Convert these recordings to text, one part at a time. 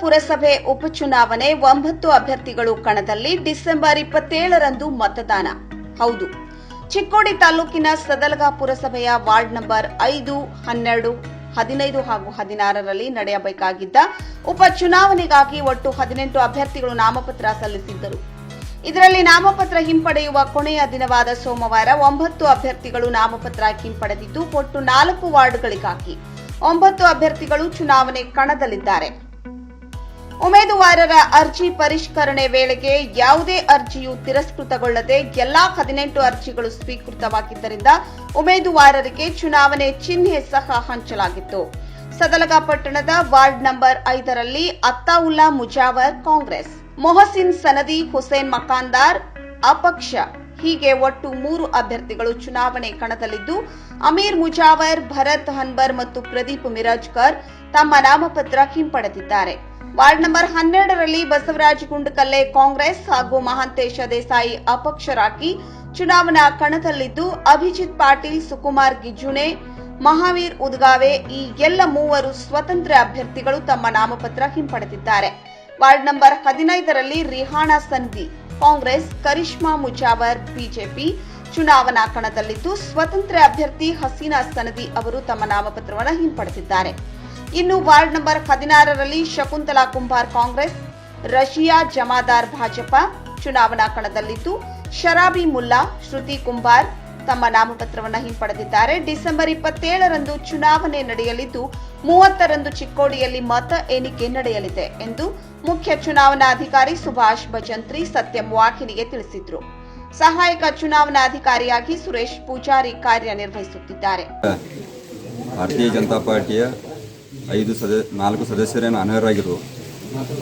ಪುರಸಭೆ ಉಪಚುನಾವಣೆ ಒಂಬತ್ತು ಅಭ್ಯರ್ಥಿಗಳು ಕಣದಲ್ಲಿ ಡಿಸೆಂಬರ್ ಇಪ್ಪತ್ತೇಳರಂದು ಮತದಾನ. ಹೌದು. ಚಿಕ್ಕೋಡಿ ತಾಲೂಕಿನ ಸದಲಗ ಪುರಸಭೆಯ ವಾರ್ಡ್ ನಂಬರ್ ಐದು, ಹನ್ನೆರಡು, ಹದಿನೈದು ಹಾಗೂ ಹದಿನಾರರಲ್ಲಿ ನಡೆಯಬೇಕಾಗಿದ್ದ ಉಪಚುನಾವಣೆಗಾಗಿ ಒಟ್ಟು ಹದಿನೆಂಟು ಅಭ್ಯರ್ಥಿಗಳು ನಾಮಪತ್ರ ಸಲ್ಲಿಸಿದ್ದರು. ಇದರಲ್ಲಿ ನಾಮಪತ್ರ ಹಿಂಪಡೆಯುವ ಕೊನೆಯ ದಿನವಾದ ಸೋಮವಾರ ಒಂಬತ್ತು ಅಭ್ಯರ್ಥಿಗಳು ನಾಮಪತ್ರ ಹಿಂಪಡೆದಿದ್ದು, ಒಟ್ಟು ನಾಲ್ಕು ವಾರ್ಡ್ಗಳಿಗಾಗಿ. ಒಂಬತ್ತು ಅಭ್ಯರ್ಥಿಗಳು ಚುನಾವಣೆ ಕಣದಲ್ಲಿದ್ದಾರೆ. ಉಮೇದುವಾರರ ಅರ್ಜಿ ಪರಿಷ್ಕರಣೆ ವೇಳೆಗೆ ಯಾವುದೇ ಅರ್ಜಿಯು ತಿರಸ್ಕೃತಗೊಳ್ಳದೆ ಎಲ್ಲಾ ಹದಿನೆಂಟು ಅರ್ಜಿಗಳು ಸ್ವೀಕೃತವಾಗಿದ್ದರಿಂದ ಉಮೇದುವಾರರಿಗೆ ಚುನಾವಣೆ ಚಿಹ್ನೆ ಸಹ ಹಂಚಲಾಗಿತ್ತು. ಸದಲಗ ಪಟ್ಟಣದ ವಾರ್ಡ್ ನಂಬರ್ ಐದರಲ್ಲಿ ಅತ್ತಾವುಲ್ಲಾ ಮುಜಾವರ್ ಕಾಂಗ್ರೆಸ್. ಮೊಹಸಿನ್ ಸನದಿ ಹುಸೇನ್ ಮಕಾಂದಾರ್ ಅಪಕ್ಷ. ಹೀಗೆ ಒಟ್ಟು ಮೂರು ಅಭ್ಯರ್ಥಿಗಳು ಚುನಾವಣೆ ಕಣದಲ್ಲಿದ್ದು, ಅಮೀರ್ ಮುಜಾವರ್, ಭರತ್ ಹನ್ಬರ್ ಮತ್ತು ಪ್ರದೀಪ್ ಮಿರಾಜ್ಕರ್ ತಮ್ಮ ನಾಮಪತ್ರ ಹಿಂಪಡೆದಿದ್ದಾರೆ. ವಾರ್ಡ್ ನಂಬರ್ ಹನ್ನೆರಡರಲ್ಲಿ ಬಸವರಾಜ್ ಗುಂಡಕಲ್ಲೆ ಕಾಂಗ್ರೆಸ್ ಹಾಗೂ ಮಹಾಂತೇಶ ದೇಸಾಯಿ ಅಪಕ್ಷರಾಗಿ ಚುನಾವಣಾ ಕಣದಲ್ಲಿದ್ದು, ಅಭಿಜಿತ್ ಪಾಟೀಲ್, ಸುಕುಮಾರ್ ಗಿಜುಣೆ ಮಹಾವೀರ್ ಉದ್ಗಾವೆ ಈ ಎಲ್ಲ ಮೂವರು ಸ್ವತಂತ್ರ ಅಭ್ಯರ್ಥಿಗಳು ತಮ್ಮ ನಾಮಪತ್ರ ಹಿಂಪಡೆದಿದ್ದಾರೆ. ವಾರ್ಡ್ ನಂಬರ್ ಹದಿನೈದರಲ್ಲಿ ರಿಹಾಣಾ ಸಂಧಿ, ಕಾಂಗ್ರೆಸ್, ಕರಿಷ್ಮಾ ಮುಜಾವರ್, ಬಿಜೆಪಿ. ಚುನಾವಣಾ ಕಣದಲ್ಲಿದ್ದು ಸ್ವತಂತ್ರ ಅಭ್ಯರ್ಥಿ ಹಸೀನಾ ಸನದಿ ಅವರು ತಮ್ಮ ನಾಮಪತ್ರವನ್ನು ಹಿಂಪಡೆದಿದ್ದಾರೆ. ಇನ್ನು ವಾರ್ಡ್ ನಂಬರ್ ಹದಿನಾರರಲ್ಲಿ ಶಕುಂತಲಾ ಕುಂಬಾರ್ ಕಾಂಗ್ರೆಸ್, ರಶಿಯಾ ಜಮಾದಾರ್ ಭಾಜಪ. ಚುನಾವಣಾ ಕಣದಲ್ಲಿದ್ದು ಶರಾಬಿ ಮುಲ್ಲಾ, ಶ್ರುತಿ ಕುಂಬಾರ್ ತಮ್ಮ ನಾಮಪತ್ರವನ್ನು ಹಿಂಪಡೆದಿದ್ದಾರೆ. ಡಿಸೆಂಬರ್ ಇಪ್ಪತ್ತೇಳರಂದು ಚುನಾವಣೆ ನಡೆಯಲಿದ್ದು, ಮೂವತ್ತರಂದು ಚಿಕ್ಕೋಡಿಯಲ್ಲಿ ಮತ ಎಣಿಕೆ ನಡೆಯಲಿದೆ ಎಂದು ಮುಖ್ಯ ಚುನಾವಣಾಧಿಕಾರಿ ಸುಭಾಷ್ ಭಜಂತ್ರಿ ಸತ್ಯಂ ವಾಹಿನಿಗೆ ತಿಳಿಸಿದ್ರು. ಸಹಾಯಕ ಚುನಾವಣಾಧಿಕಾರಿಯಾಗಿ ಸುರೇಶ್ ಪೂಜಾರಿ ಕಾರ್ಯನಿರ್ವಹಿಸುತ್ತಿದ್ದಾರೆ. ಭಾರತೀಯ ಜನತಾ ಪಾರ್ಟಿಯ ಐದು ಸದ, ನಾಲ್ಕು ಸದಸ್ಯರೇನು ಅನರ್ಹರಾಗಿರು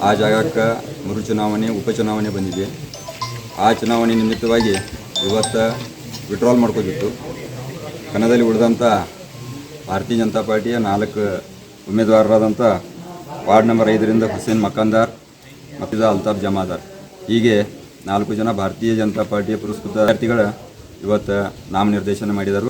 ಆ ಜಾಗಕ್ಕೆ ಮರು ಚುನಾವಣೆ ಉಪಚುನಾವಣೆ ಬಂದಿದೆ. ಆ ಚುನಾವಣೆ ನಿಮಿತ್ತವಾಗಿ ಇವತ್ತು ವಿಡ್ರಾಲ್ ಮಾಡ್ಕೋದಿತ್ತು ಕನ್ನಡದಲ್ಲಿ ಉಳಿದಂಥ ಭಾರತೀಯ ಜನತಾ ಪಾರ್ಟಿಯ ನಾಲ್ಕು ಉಮೇದುವಾರರಾದಂಥ ವಾರ್ಡ್ ನಂಬರ್ ಐದರಿಂದ ಹುಸೇನ್ ಮಕಂದಾರ್ ಮತ್ತು ಅಲ್ತಾಫ್ ಜಮಾದಾರ್. ಹೀಗೆ ನಾಲ್ಕು ಜನ ಭಾರತೀಯ ಜನತಾ ಪಾರ್ಟಿಯ ಪುರಸ್ಕೃತ ಅಭ್ಯರ್ಥಿಗಳ ಇವತ್ತು ನಾಮನಿರ್ದೇಶನ ಮಾಡಿದರು.